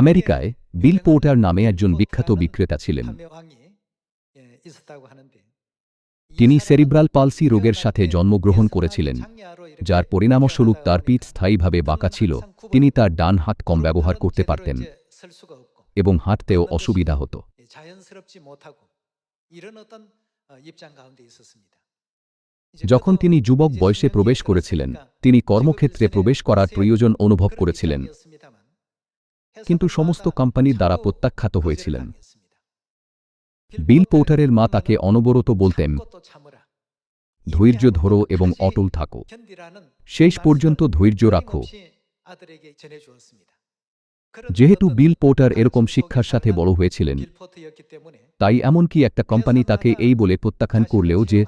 আমেরিকায় বিল পোর্টার নামে একজন বিখ্যাত বিক্রেতা ছিলেন। তিনি সেরিব্রাল পালসি রোগের সাথে জন্মগ্রহণ করেছিলেন, যার পরিণামস্বরূপ তার পিঠ স্থায়ীভাবে বাঁকা ছিল। তিনি তার ডান হাত কম ব্যবহার করতে পারতেন এবং হাঁটতেও অসুবিধা হতো। যখন তিনি যুবক বয়সে প্রবেশ করেছিলেন, তিনি কর্মক্ষেত্রে প্রবেশ করার প্রয়োজন অনুভব করেছিলেন। কিন্তু সমস্ত কোম্পানির দ্বারা প্রত্যাখ্যাত হয়েছিলেন। বিল পোর্টারের মা তাকে অনবরত বলতেন, ধৈর্য ধরো এবং অটল থাকো। শেষ পর্যন্ত ধৈর্য রাখো। যেহেতু বিল পোর্টার এরকম শিক্ষার সাথে বড় হয়েছিলেন, তাই এমনকি একটা কোম্পানি তাকে এই বলে প্রত্যাখ্যান করলেও যে,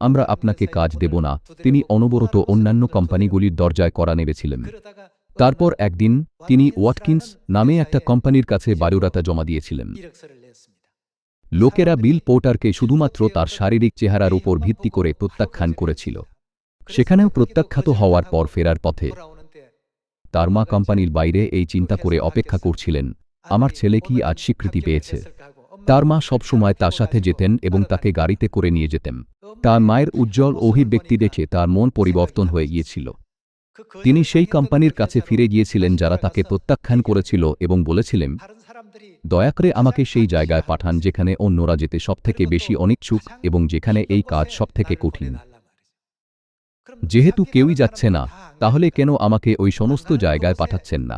আমরা আপনাকে কাজ দেব না। তিনি অনবরত অন্যান্য কোম্পানিগুলির দরজায় করা নেবেছিলেন তারপর একদিন তিনি ওয়াটকিন্স নামে একটা কোম্পানির কাছে বায়ুরাতা জমা দিয়েছিলেন। লোকেরা বিল পোর্টারকে শুধুমাত্র তার শারীরিক চেহারার উপর ভিত্তি করে প্রত্যাখ্যান করেছিল। সেখানেও প্রত্যাখ্যাত হওয়ার পর ফেরার পথে। তার মা কোম্পানির বাইরে এই চিন্তা করে অপেক্ষা করছিলেন, আমার ছেলে কি আজ স্বীকৃতি পেয়েছে? তার মা সবসময় তার সাথে যেতেন এবং তাকে গাড়িতে করে নিয়ে যেতেন। তার মায়ের উজ্জ্বল অভিব্যক্তি দেখে তার মন পরিবর্তন হয়ে গিয়েছিল। তিনি সেই কোম্পানির কাছে ফিরে গিয়েছিলেন যারা তাকে প্রত্যাখ্যান করেছিল এবং বলেছিলেন, দয়া করে আমাকে সেই জায়গায় পাঠান যেখানে অন্যরা যেতে সবথেকে বেশি অনিচ্ছুক এবং যেখানে এই কাজ সবথেকে কঠিন। যেহেতু কেউই যাচ্ছে না, তাহলে কেন আমাকে ওই সমস্ত জায়গায় পাঠাচ্ছেন না?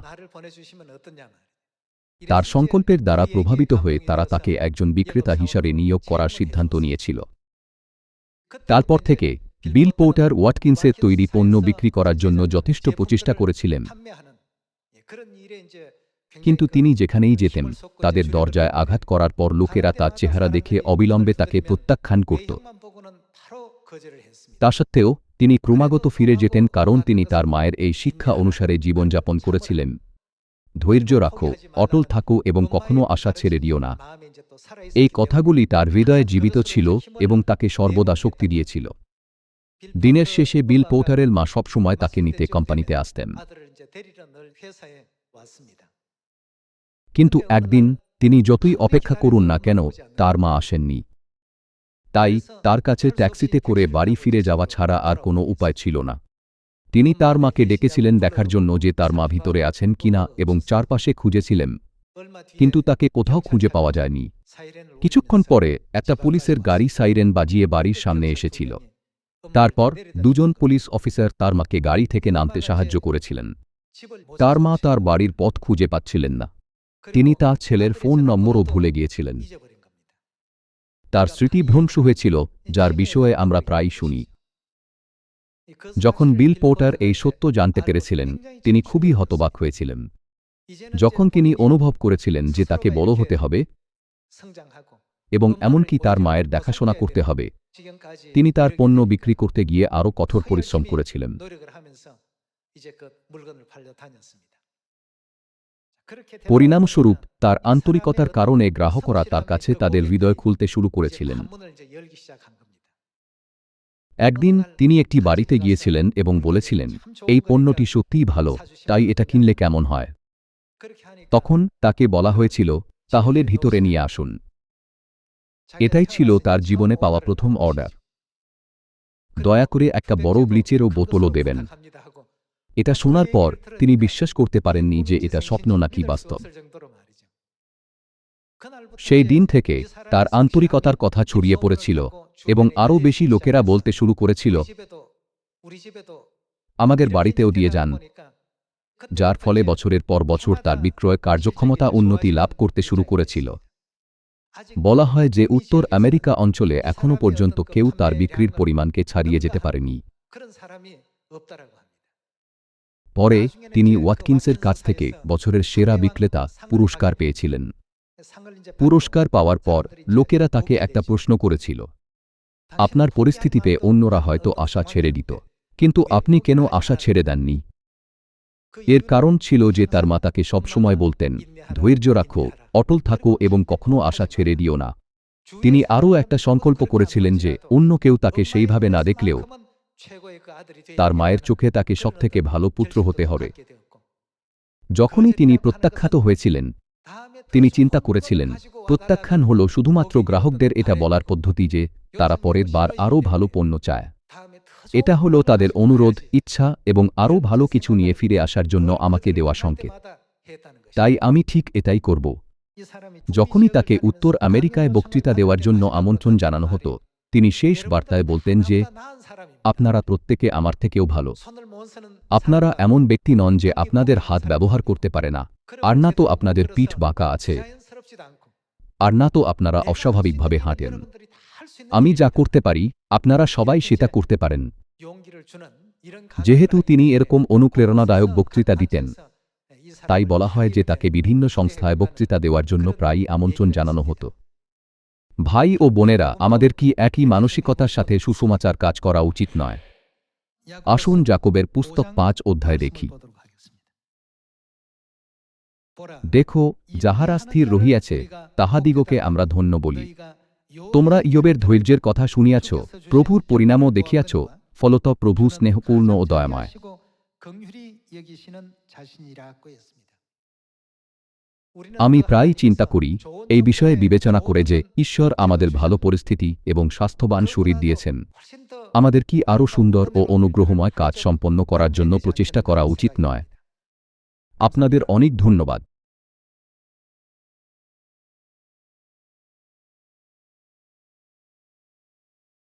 তার সংকল্পের দ্বারা প্রভাবিত হয়ে তারা তাকে একজন বিক্রেতা হিসাবে নিয়োগ করার সিদ্ধান্ত নিয়েছিল। তারপর থেকে বিল পোর্টার ওয়াটকিন্সের তৈরি পণ্য বিক্রি করার জন্য যথেষ্ট প্রচেষ্টা করেছিলেন। কিন্তু তিনি যেখানেই যেতেন, তাদের দরজায় আঘাত করার পর লোকেরা তার চেহারা দেখে অবিলম্বে তাকে প্রত্যাখ্যান করত। তা সত্ত্বেও, তিনি ক্রমাগত ফিরে যেতেন কারণ তিনি তার মায়ের এই শিক্ষা অনুসারে জীবনযাপন করেছিলেন। ধৈর্য রাখো, অটল থাকো এবং কখনো আশা ছেড়ে দিও না। এই কথাগুলি তার হৃদয়ে জীবিত ছিল এবং তাকে সর্বদা শক্তি দিয়েছিল। দিনের শেষে বিল পোর্টারের মা সবসময় তাকে নিতে কোম্পানিতে আসতেন। কিন্তু একদিন তিনি যতই অপেক্ষা করুন না কেন, তার মা আসেননি। তাই তার কাছে ট্যাক্সিতে করে বাড়ি ফিরে যাওয়া ছাড়া আর কোনো উপায় ছিল না। তিনি তার মাকে ডেকেছিলেন দেখার জন্য যে তার মা ভিতরে আছেন কিনা এবং চারপাশে খুঁজেছিলেন, কিন্তু তাকে কোথাও খুঁজে পাওয়া যায়নি। কিছুক্ষণ পরে একটা পুলিশের গাড়ি সাইরেন বাজিয়ে বাড়ির সামনে এসেছিল। তারপর দুজন পুলিশ অফিসার তার মাকে গাড়ি থেকে নামতে সাহায্য করেছিলেন। তার মা তার বাড়ির পথ খুঁজে পাচ্ছিলেন না। তিনি তার ছেলের ফোন নম্বরও ভুলে গিয়েছিলেন। তার স্মৃতিভ্রংশ হয়েছিল যার বিষয়ে আমরা প্রায় শুনি। যখন বিল পোর্টার এই সত্য জানতে পেরেছিলেন তিনি খুবই হতবাক হয়েছিলেন। যখন তিনি অনুভব করেছিলেন যে তাকে বড় হতে হবে এবং এমনকি তার মায়ের দেখাশোনা করতে হবে। তিনি তার পণ্য বিক্রি করতে গিয়ে আরও কঠোর পরিশ্রম করেছিলেন। পরিণামস্বরূপ তার আন্তরিকতার কারণে গ্রাহকরা তার কাছে তাদের হৃদয় খুলতে শুরু করেছিলেন। একদিন তিনি একটি বাড়িতে গিয়েছিলেন এবং বলেছিলেন এই পণ্যটি সত্যিই ভালো তাই এটা কিনলে কেমন হয়? তখন তাকে বলা হয়েছিল তাহলে ভিতরে নিয়ে আসুন। এটাই ছিল তার জীবনে পাওয়া প্রথম অর্ডার দয়া করে একটা বড় ব্লিচেরও বোতলও দেবেন। এটা শোনার পর তিনি বিশ্বাস করতে পারেননি যে এটা স্বপ্ন নাকি বাস্তব। সেই দিন থেকে তার আন্তরিকতার কথা ছড়িয়ে পড়েছিল এবং আরও বেশি লোকেরা বলতে শুরু করেছিল, আমাদের বাড়িতেও দিয়ে যান। যার ফলে বছরের পর বছর তার বিক্রয় কার্যক্ষমতা উন্নতি লাভ করতে শুরু করেছিল। বলা হয় যে উত্তর আমেরিকা অঞ্চলে এখনও পর্যন্ত কেউ তার বিক্রির পরিমাণকে ছাড়িয়ে যেতে পারেনি। পরে তিনি ওয়াটকিন্সের কাছ থেকে বছরের সেরা বিক্রেতা পুরস্কার পেয়েছিলেন। পুরস্কার পাওয়ার পর লোকেরা তাকে একটা প্রশ্ন করেছিল, আপনার পরিস্থিতিতে অন্যরা হয়তো আশা ছেড়ে দিত, কিন্তু আপনি কেন আশা ছেড়ে দেননি? এর কারণ ছিল যে তার মা তাকে সবসময় বলতেন, ধৈর্য রাখো, অটল থাকো এবং কখনো আশা ছেড়ে দিও না। তিনি আরও একটা সংকল্প করেছিলেন যে অন্য কেউ তাকে সেইভাবে না দেখলেও তার মায়ের চোখে তাকে সবথেকে ভালো পুত্র হতে হবে। যখনই তিনি প্রত্যাখ্যাত হয়েছিলেন, তিনি চিন্তা করেছিলেন, প্রত্যাখ্যান হল শুধুমাত্র গ্রাহকদের এটা বলার পদ্ধতি যে তারা পরের বার আরও ভালো পণ্য চায়। এটা হলো তাদের অনুরোধ, ইচ্ছা এবং আরও ভালো কিছু নিয়ে ফিরে আসার জন্য আমাকে দেওয়া সংকেত। তাই আমি ঠিক এটাই করব। যখনই তাকে উত্তর আমেরিকায় বক্তৃতা দেওয়ার জন্য আমন্ত্রণ জানানো হতো, তিনি শেষ বার্তায় বলতেন যে, আপনারা প্রত্যেকে আমার থেকেও ভালো। আপনারা এমন ব্যক্তি নন যে আপনাদের হাত ব্যবহার করতে পারে না। আর না তো আপনাদের পিঠ বাঁকা আছে। আর না তো আপনারা অস্বাভাবিকভাবে হাঁটেন। আমি যা করতে পারি, আপনারা সবাই সেটা করতে পারেন। যেহেতু তিনি এরকম অনুপ্রেরণাদায়ক বক্তৃতা দিতেন তাই বলা হয় যে তাকে বিভিন্ন সংস্থায় বক্তৃতা দেওয়ার জন্য প্রায়ই আমন্ত্রণ জানানো হতো। ভাই ও বোনেরা আমাদের কি একই মানসিকতার সাথে সুসমাচার কাজ করা উচিত নয়? আসুন জাকবের পুস্তক পাঁচ অধ্যায় দেখি। দেখো যাহারা স্থির রহিয়াছে তাহাদিগকে আমরা ধন্য বলি। তোমরা ইয়বের ধৈর্যের কথা শুনিয়াছ প্রভুর পরিণামও দেখিয়াছ ফলত প্রভু স্নেহপূর্ণ ও দয়াময়। আমি প্রায়ই চিন্তা করি এই বিষয়ে বিবেচনা করে যে ঈশ্বর আমাদের ভালো পরিস্থিতি এবং স্বাস্থ্যবান শরীর দিয়েছেন। আমাদের কি আরও সুন্দর ও অনুগ্রহময় কাজ সম্পন্ন করার জন্য প্রচেষ্টা করা উচিত নয়। আপনাদের অনেক ধন্যবাদ।